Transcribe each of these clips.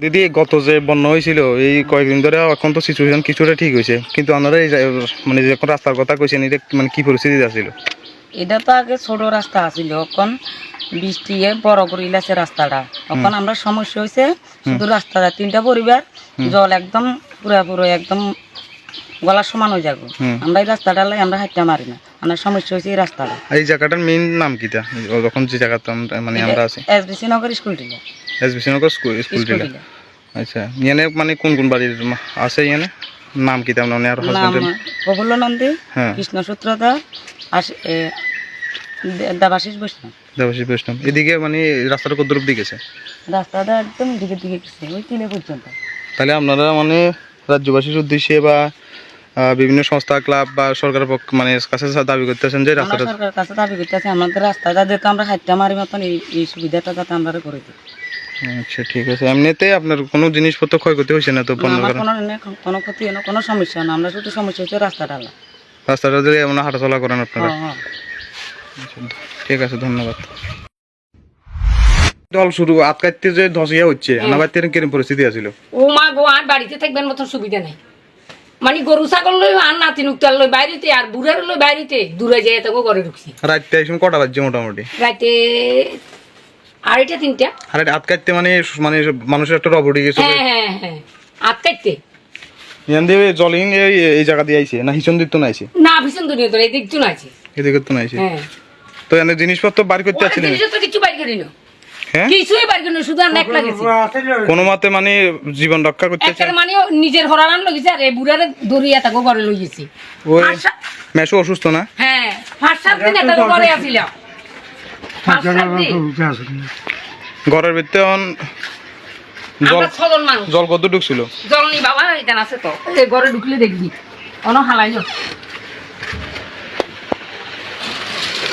দিদি গত যে বন্যা হয়েছিল এই কয়েকদিন ধরে এখন তো সিচুয়েশন কিছুটা ঠিক হয়েছে কিন্তু আপনারা এই মানে যে রাস্তার কথা কইছেন এটা মানে কি পরিস্থিতি আছিল? এটা তো আগে ছোট রাস্তা আছিল এখন বৃষ্টি বড় করে ইলাছে রাস্তাটা। এখন আমরা সমস্যা হয়েছে শুধু রাস্তাটা তিনটা পরিবার জল একদম পুরা পুরো একদম গলার সমান হয়ে যাব। আমরা এই রাস্তাটা লাই আমরা হাঁটতে মারি না। আমার সমস্যা হয়েছে এই রাস্তাটা। এই জায়গাটার মেইন নাম কিটা যখন যে জায়গাটা আমরা- মানে আমরা আছি। SBC Nagar school Tila. SBC Nagar school school Tila. আচ্ছা ইয়ানে মানে কোন কোন বাড়ির আছে ইয়ানে? নাম কিটা মানে আর হাজবেন্ডের প্রফুল্ল নন্দী হ্যাঁ। কৃষ্ণ সূত্রধর দেবাশিস বৈষ্ণব। দেবাশিস বৈষ্ণব। এদিকে মানে রাস্তাটা কত দূর দিকে রাস্তাটা একদম দিকে দিকে গেছে ওই তিলে পর্যন্ত। তাহলে আপনারা মানে রাজ্যবাসীর উদ্দেশ্যে বা বিভিন্ন সংস্থা ক্লাব বা সরকারের পক্ষ মানে কাছে দাবি করতেছেন যে রাস্তাটা সরকারের কাছে দাবি করতেছি আমাদের রাস্তাটা যেহেতু আমরা হাইটটা মারি মতন এই সুবিধাটা যাতে আমরা করে দিই। আচ্ছা ঠিক আছে। এমনিতে আপনার কোনো জিনিসপত্র ক্ষয়ক্ষতি হয়েছে না তো আমার কারণে? কোনো ক্ষতি হয় না কোনো সমস্যা না আমরা শুধু সমস্যা হচ্ছে রাস্তাটা রাস্তাটা যদি এমন হাঁটাচলা করেন আপনারা? হ্যাঁ, হ্যাঁ। আচ্ছা, ঠিক আছে ধন্যবাদ। দল শুরু আটকাইতে যে ধসিয়া হচ্ছে আনাবাড়িতে কীরকম পরিস্থিতি আছিল? ও মা গো আর বাড়িতে থাকবেন মতন সুবিধা নেই। মানে গরু ছাগল লই আর নাতি নুকতার লই বাইরেতে আর বুড়ার লই বাইরেতে দূরে যেয়ে তো ঘরে ঢুকছি। রাতটা এই কটা বাজছে মোটামুটি? রাতে আড়াইটা তিনটা। আর এটা আটকাইতে মানে মানে মানুষের একটা রবটি গেছে হ্যাঁ হ্যাঁ হ্যাঁ। আটকাইতে ইয়ান দিয়ে জলিং এই এই জায়গা দিয়ে আইছে না হিসন দিত না আইছে? না ভীষণ দুনিয়া তোর এদিক চুন আছে এদিকে তো না আইছে। হ্যাঁ। তো এনে জিনিসপত্র বাড়ি করতে ওরা আসছিলেন জিনিস তো কিছু বাইর করি না হ্যাঁ কিছুই বাইর না শুধু আর নেক লাগেছে। কোনো মতে মানে জীবন রক্ষা করতে একটা মানে নিজের লগেছে আর এই বুড়ারে তাকে ঘরে লই গেছি ওই মেশো অসুস্থ না? হ্যাঁ পাঁচ সাত দিন একটা ঘরে দিন। ঘরের ভিতরে অন জল আমরা ছজন মানুষ। জল কত ঢুকছিল? জল নি বাবা এখানে আছে তো। এই ঘরে ঢুকলে দেখবি। অন হালাই যাও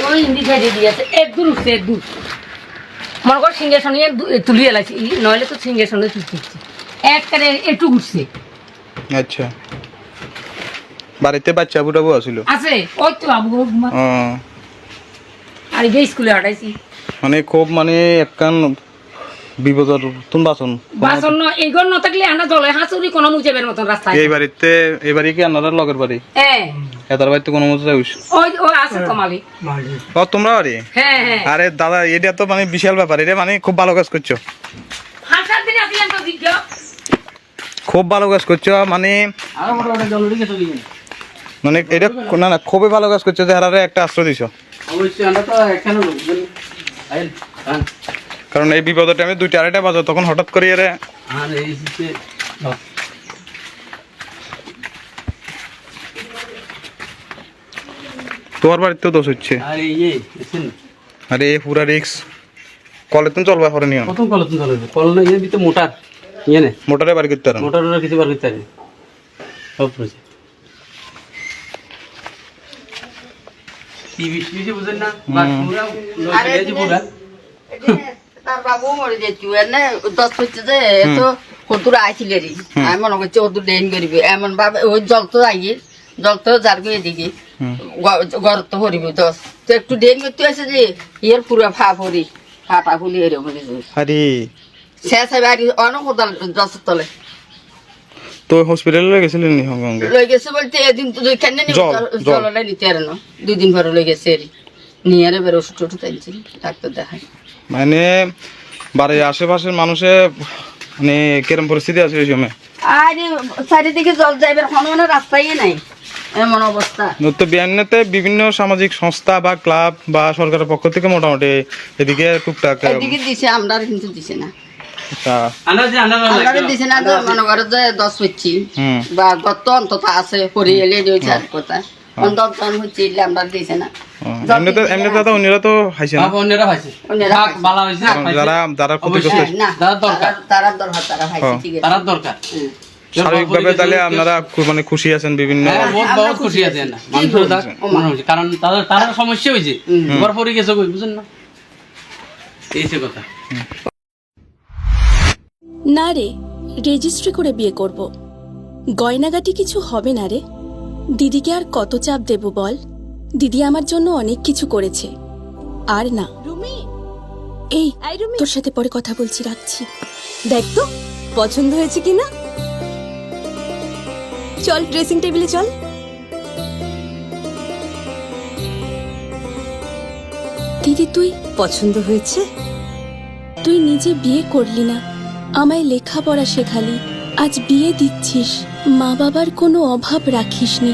ওই হিন্দি সাইডে দিয়ে আছে। এক দূর উঠছে এক দূর। মনে করো সিংহাসন তুলি এলাইছি নইলে তো সিংহাসনে তুলছি একবারে একটু ঘুরছে আচ্ছা। বাড়িতে বাচ্চা বুড়াবু আছিল? আছে। ওই তো আবু ঘুমা আর গে স্কুলে হাঁটাইছি। মানে খুব মানে একখান বিপদর তুন বাসন। বাসন ন- এই ঘর ন থাকলে আমরা জলে হাঁচুরি কোনো মুজেবের মতন রাস্তায়। এই বাড়িতে এই বাড়ি কি আপনার লগের বাড়ি? হ্যাঁ এটার বাড়িতে কোনো মতো যাইস? ওই ওই আছে তো ও তোমরা বাড়ি? হ্যাঁ হ্যাঁ। আরে দাদা এটা তো মানে বিশাল ব্যাপার। এটা মানে খুব ভালো কাজ করছ। হাঁটার দিন তো খুব ভালো কাজ করছ মানে মানে এটা না না খুবই ভালো কাজ করছ যে হারারে একটা আশ্রয় দিছো। কারণ এই বিপদের টাইমে দুইটা আড়াইটা বাজো তখন হঠাৎ করে এরে তোমার বাড়িতেও দোষ হচ্ছে? আরে এ পুরা রিক্স কলে তুমি চলবা করে নিও প্রথম কল তুমি চলবে। কল না ইয়ে ভিতরে মোটার। ইয়ে নে। মোটরে বাড়ি করতে পারো। মোটার ওরা কিছু বার করতে পারে সব রয়েছে টিভি টিভি বুঝেন না? বাস পুরা লয়ে পুরা। তার বাবু মরে যেতু এনে দশ হচ্ছে যে এত কতুর আইছিলে রে। আমি মনে করছি ওদের ডেন করিবে। এমন ভাবে ওই জল তো আইয়ে জল তো যার গিয়ে দিকে ঘর তো হরিব দশ। তো একটু ডেন করতে আছে যে ইয়ের পুরা ফা ভরি ফাটা ফুলি এরকম আরে শেষ হবে আর। অনেক কোদাল দশের তলে। তো হসপিটালে গেছিলেন নি হংকংকে? লই গেছে বলতে এদিন তো দুইখানে জল, জল। জল। নিতে আর না। দুই দিন পরে লই গেছে নিয়ে এবার ওষুধ টষুধ আনছি ডাক্তার দেখায়। মানে বাড়ির আশেপাশের মানুষে মানে কিরম পরিস্থিতি আছে এই সময়? আর চারিদিকে জল যাইবার কোনো মানে রাস্তাই নাই। এমন অবস্থা। তো বিয়ান্নতে বিভিন্ন সামাজিক সংস্থা বা ক্লাব বা সরকারের পক্ষ থেকে মোটামুটি এদিকে টুকটাক এদিকে দিছে আমরা কিন্তু দিছে না। দিছে না মনে করো যে দশ হচ্ছি। বা গত অন্তত আছে পরে এলে আর কথা। অন্তত হচ্ছে আমরা দিছে না। এমনিতে তো হাইছে না? অন্যরা হয়েছে থাক বালা হয়েছে কারণ যারা যারা ক্ষতিগ্রস্ত তারা দরকার। তারা- তারা দরকার তারা খাইছে। ঠিক আছে। তারার দরকার। স্বাভাবিকভাবে তাহলে আপনারা মানে খুশি আছেন বিভিন্ন হ্যাঁ, বহুত খুশি কারণ তাদের সমস্যা হয়েছে। এবার পরে গেছে কই বুঝেন না? এই সে কথা। না রে রেজিস্ট্রি করে বিয়ে করব। গয়নাগাটি কিছু হবে না রে? দিদিকে আর কত চাপ দেব বল? দিদি আমার জন্য অনেক কিছু করেছে। আর না। রুমি। এই তোর সাথে পরে কথা বলছি রাখছি। দেখ তো পছন্দ হয়েছে কিনা? চল ড্রেসিং টেবিলে চল। দিদি তুই পছন্দ হয়েছে? তুই নিজে বিয়ে করলি না। আমায় লেখাপড়া শেখালি। আজ বিয়ে দিচ্ছিস। মা বাবার কোনো অভাব রাখিসনি।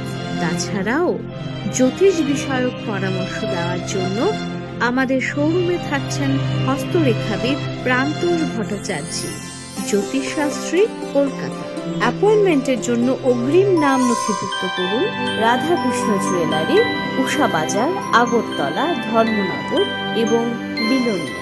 তাছাড়াও জ্যোতিষ বিষয়ক পরামর্শ দেওয়ার জন্য আমাদের শোরুমে থাকছেন হস্তরেখাবিদ প্রান্তোষ ভট্টাচার্য, জ্যোতিষশাস্ত্রী কলকাতা। অ্যাপয়েন্টমেন্টের জন্য অগ্রিম নাম নথিভুক্ত করুন রাধাকৃষ্ণ জুয়েলারি, উষা বাজার, আগরতলা, ধর্মনগর এবং বিলোনিয়া